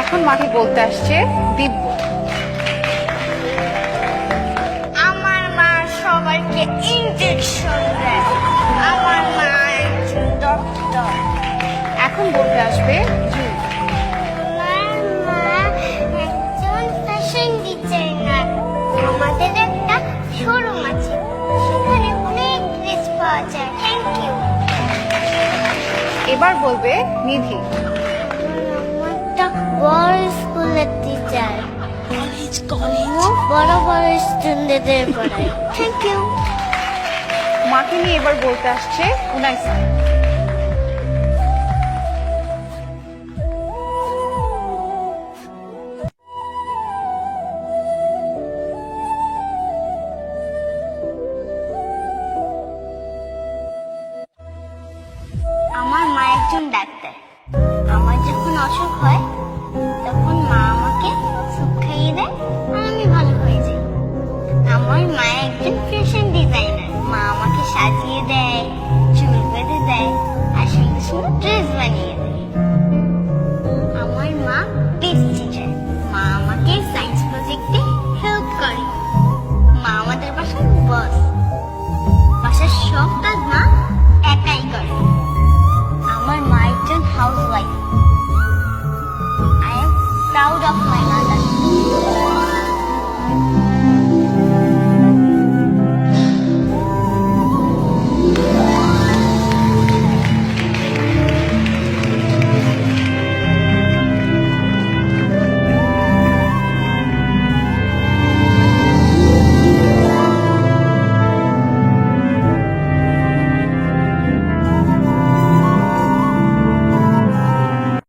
এখন মাকে বলতে আসছে দিব্য। আমার মা সবাইকে ইনজেকশন দেয়। আমার মা একজন ডক্টর এখন বলতে আসবে জুই আমার মা কলেজ কলেজ বড় বড় স্টুডেন্টদের পড়ায়। থ্যাংক ইউ মাকে নিয়ে এবার বলতে আসছে উনাইসা আমার মা একজন ডাক্তার। আমার যখন অসুখ হয় much.